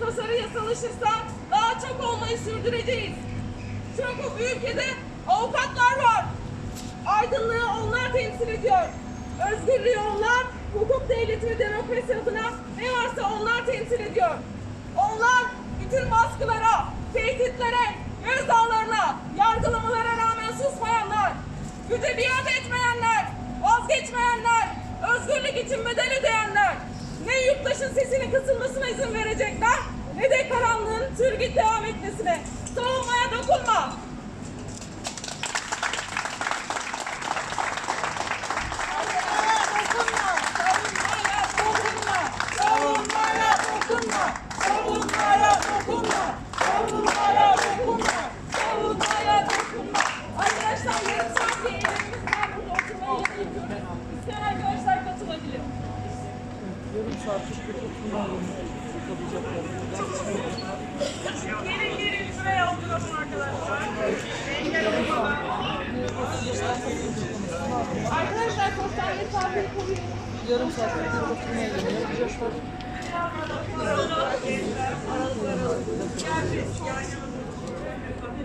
tasarı yasalaşırsa daha çok olmayı sürdüreceğiz. Çünkü bu ülkede avukatlar var. Aydınlığı onlar temsil ediyor. Özgürlüğü onlar, hukuk devleti ve demokrasi adına ne varsa onlar temsil ediyor. Onlar bütün baskılara, tehditlere, gözdağlarına, yargılamalara rağmen susmayanlar, güce biat etmeyenler, vazgeçmeyenler, özgürlük için bedel ne yurttaşın sesinin kısılmasına izin verecekler, ne de karanlığın sürgüt devam etmesine. Savunmaya dokunma. Arkadaşlar yarım saat var. Burada oturmayı Yarım saatlik bir oturma Gelin gelin şuraya oturalım arkadaşlar. Arkadaşlar sosyal mesafeyi koruyun. Yarım saatlik bir oturma eylemi yapacaklar.